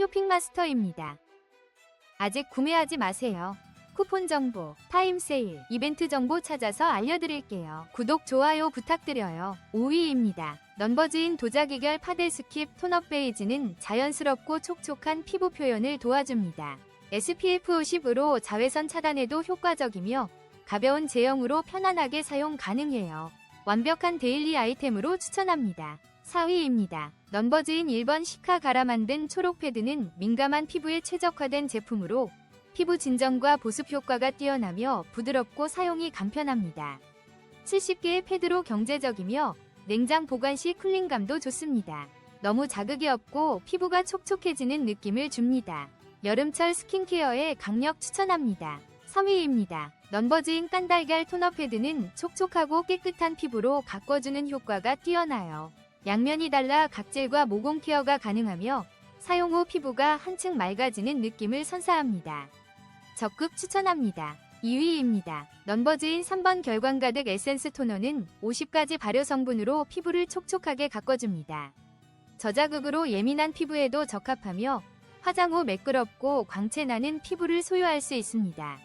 쇼핑마스터입니다. 아직 구매하지 마세요. 쿠폰 정보, 타임 세일, 이벤트 정보 찾아서 알려드릴게요. 구독, 좋아요 부탁드려요. 5위입니다. 넘버즈인 도자기결 파데 스킵 톤업 베이지는 자연스럽고 촉촉한 피부 표현을 도와줍니다. SPF 50으로 자외선 차단에도 효과적이며 가벼운 제형으로 편안하게 사용 가능해요. 완벽한 데일리 아이템으로 추천합니다. 4위입니다. 넘버즈인 1번 시카 갈아 만든 초록 패드는 민감한 피부에 최적화된 제품으로 피부 진정과 보습 효과가 뛰어나며 부드럽고 사용이 간편합니다. 70개의 패드로 경제적이며 냉장 보관 시 쿨링감도 좋습니다. 너무 자극이 없고 피부가 촉촉해지는 느낌을 줍니다. 여름철 스킨케어에 강력 추천합니다. 3위입니다. 넘버즈인 깐달걀 토너 패드는 촉촉하고 깨끗한 피부로 가꿔주는 효과가 뛰어나요. 양면이 달라 각질과 모공 케어가 가능하며 사용 후 피부가 한층 맑아지는 느낌을 선사합니다. 적극 추천합니다. 2위입니다. 넘버즈인 3번 결광 가득 에센스 토너는 50가지 발효 성분으로 피부를 촉촉하게 가꿔줍니다. 저자극으로 예민한 피부에도 적합하며 화장 후 매끄럽고 광채 나는 피부를 소유할 수 있습니다.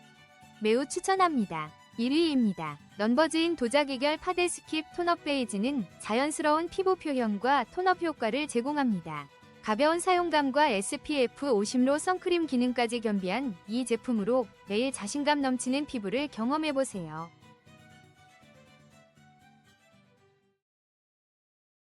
매우 추천합니다. 1위입니다. 넘버즈인 도자 기결 파데 스킵 톤업 베이지는 자연스러운 피부 표현과 톤업 효과를 제공합니다. 가벼운 사용감과 SPF 50로 선크림 기능까지 겸비한 이 제품으로 매일 자신감 넘치는 피부를 경험해보세요.